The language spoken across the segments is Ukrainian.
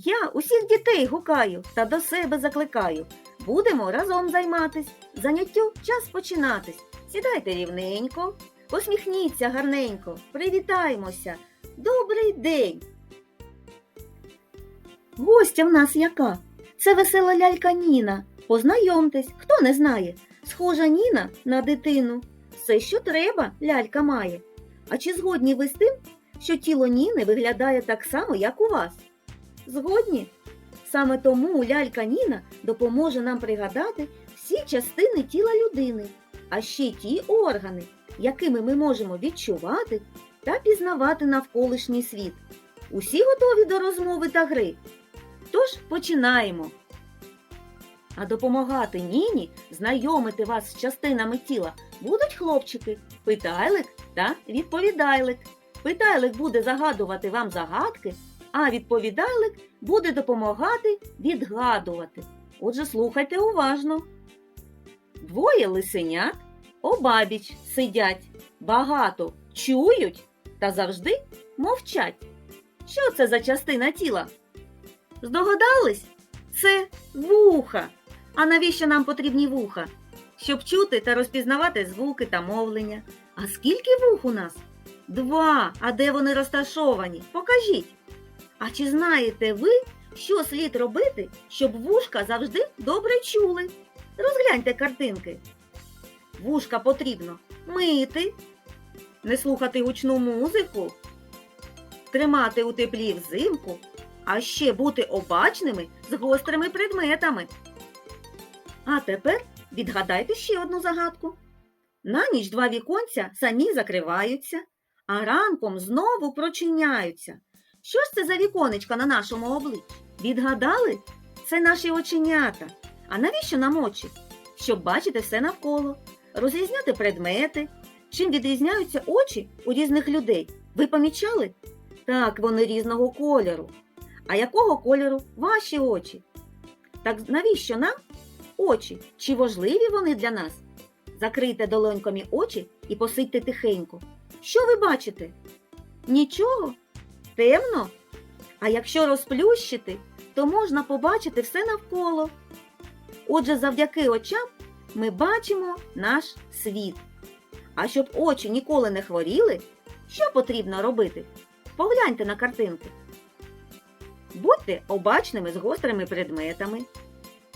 Я усіх дітей гукаю та до себе закликаю. Будемо разом займатись, заняттю час починатись. Сідайте рівненько, посміхніться гарненько, привітаємося. Добрий день. Гостя в нас яка? Це весела лялька Ніна. Познайомтесь, хто не знає. Схожа Ніна на дитину. Все, що треба, лялька має. А чи згодні ви з тим, що тіло Ніни виглядає так само, як у вас? Згодні? Саме тому лялька Ніна допоможе нам пригадати всі частини тіла людини, а ще ті органи, якими ми можемо відчувати та пізнавати навколишній світ. Усі готові до розмови та гри? Тож починаємо. А допомагати Ніні знайомити вас з частинами тіла будуть хлопчики Питайлик та відповідайлик. Питайлик буде загадувати вам загадки, а відповідайлик буде допомагати відгадувати. Отже, слухайте уважно. Двоє лисенят обабіч сидять, багато чують та завжди мовчать. Що це за частина тіла? Здогадались? Це вуха. А навіщо нам потрібні вуха? Щоб чути та розпізнавати звуки та мовлення. А скільки вух у нас? Два. А де вони розташовані? Покажіть. А чи знаєте ви, що слід робити, щоб вушка завжди добре чули? Розгляньте картинки. Вушка потрібно мити, не слухати гучну музику, тримати у теплі взимку, а ще бути обачними з гострими предметами. А тепер відгадайте ще одну загадку. На ніч два віконця самі закриваються, а ранком знову прочиняються. Що ж це за віконечка на нашому обличчі? Відгадали? Це наші оченята. А навіщо нам очі? Щоб бачити все навколо, розрізняти предмети. Чим відрізняються очі у різних людей? Ви помічали? Так, вони різного кольору. А якого кольору ваші очі? Так навіщо нам очі? Чи важливі вони для нас? Закрийте долоньками очі і посидьте тихенько. Що ви бачите? Нічого? Темно? А якщо розплющити, то можна побачити все навколо. Отже, завдяки очам ми бачимо наш світ. А щоб очі ніколи не хворіли, що потрібно робити? Погляньте на картинки. Будьте обачними з гострими предметами.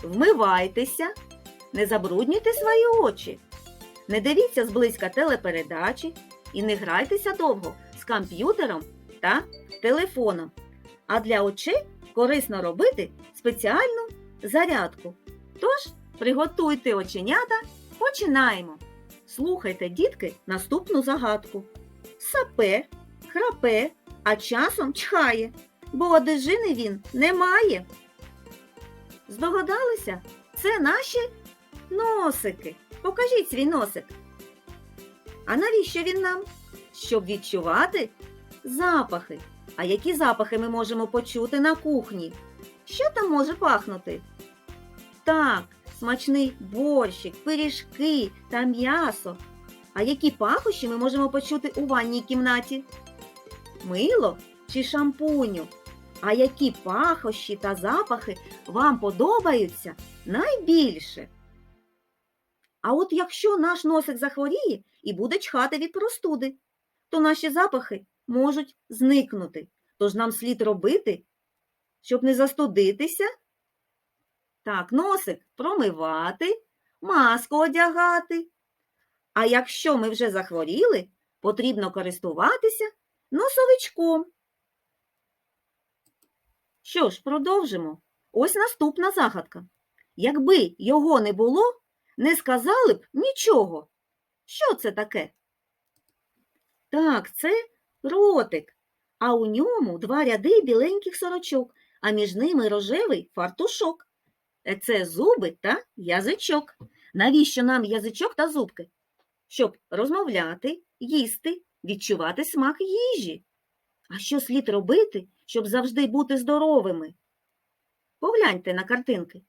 Вмивайтеся, не забруднюйте свої очі. Не дивіться зблизька телепередачі і не грайтеся довго з комп'ютером та телефоном. А для очей корисно робити спеціальну зарядку. Тож приготуйте оченята, починаємо. Слухайте, дітки, наступну загадку. Сапе, храпе, а часом чхає, бо одежини він не має. Здогадалися? Це наші носики. Покажіть свій носик. А навіщо він нам? Щоб відчувати запахи. А які запахи ми можемо почути на кухні? Що там може пахнути? Так, смачний борщик, пиріжки та м'ясо. А які пахощі ми можемо почути у ванній кімнаті? Мило чи шампуню? А які пахощі та запахи вам подобаються найбільше? А от якщо наш носик захворіє і буде чхати від простуди, то наші запахи можуть зникнути. Тож нам слід робити, щоб не застудитися. Так, носик промивати, маску одягати. А якщо ми вже захворіли, потрібно користуватися носовичком. Що ж, продовжимо. Ось наступна загадка. Якби його не було, не сказали б нічого. Що це таке? Так, це ротик, а у ньому два ряди біленьких сорочок, а між ними рожевий фартушок. Це зуби та язичок. Навіщо нам язичок та зубки? Щоб розмовляти, їсти, відчувати смак їжі. А що слід робити, щоб завжди бути здоровими? Погляньте на картинки.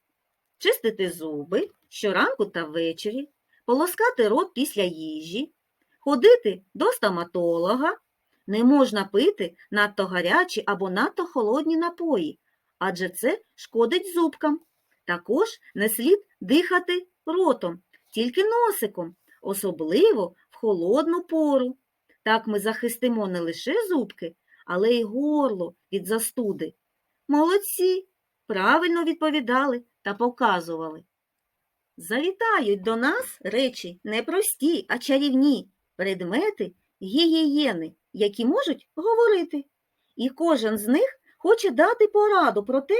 Чистити зуби щоранку та ввечері, полоскати рот після їжі, ходити до стоматолога, не можна пити надто гарячі або надто холодні напої, адже це шкодить зубкам. Також не слід дихати ротом, тільки носиком, особливо в холодну пору. Так ми захистимо не лише зубки, але й горло від застуди. Молодці! Правильно відповідали та показували. Завітають до нас речі не прості, а чарівні предмети гігієни, які можуть говорити. І кожен з них хоче дати пораду про те,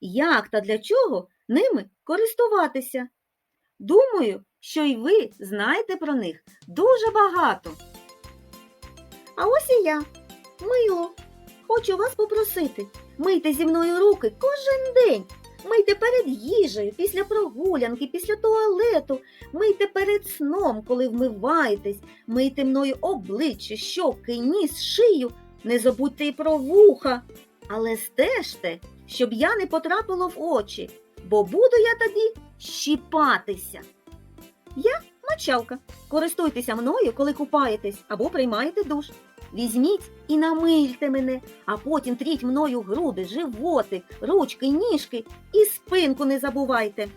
як та для чого ними користуватися. Думаю, що й ви знаєте про них дуже багато. А ось і я, мило, хочу вас попросити, мийте зі мною руки кожен день. Мийте перед їжею, після прогулянки, після туалету, мийте перед сном, коли вмиваєтесь, мийте мною обличчя, щоки, ніс, шию, не забудьте і про вуха. Але стежте, щоб я не потрапила в очі, бо буду я тоді щіпатися. Я мочалка. Користуйтеся мною, коли купаєтесь або приймаєте душ. Візьміть і намильте мене, а потім тріть мною груди, животик, ручки, ніжки і спинку не забувайте.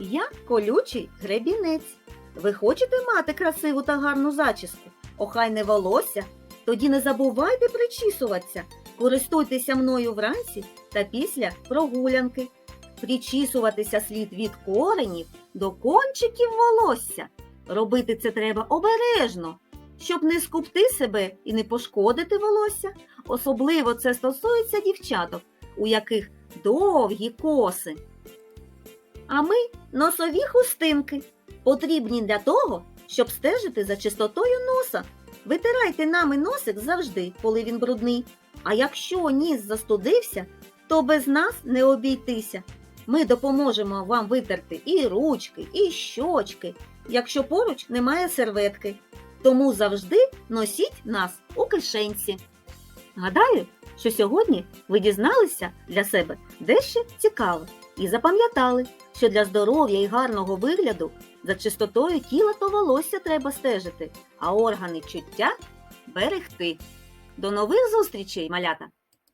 Я колючий гребінець. Ви хочете мати красиву та гарну зачіску? Охайне волосся? Тоді не забувайте причісуватися. Користуйтеся мною вранці та після прогулянки. Причісуватися слід від коренів до кончиків волосся. Робити це треба обережно, щоб не скупти себе і не пошкодити волосся. Особливо це стосується дівчаток, у яких довгі коси. А ми носові хустинки, потрібні для того, щоб стежити за чистотою носа. Витирайте нами носик завжди, коли він брудний. А якщо ніс застудився, то без нас не обійтися. Ми допоможемо вам витерти і ручки, і щочки, якщо поруч немає серветки. Тому завжди носіть нас у кишенці. Гадаю, що сьогодні ви дізналися для себе дещо цікаве і запам'ятали, що для здоров'я і гарного вигляду за чистотою тіла та волосся треба стежити, а органи чуття берегти. До нових зустрічей, малята!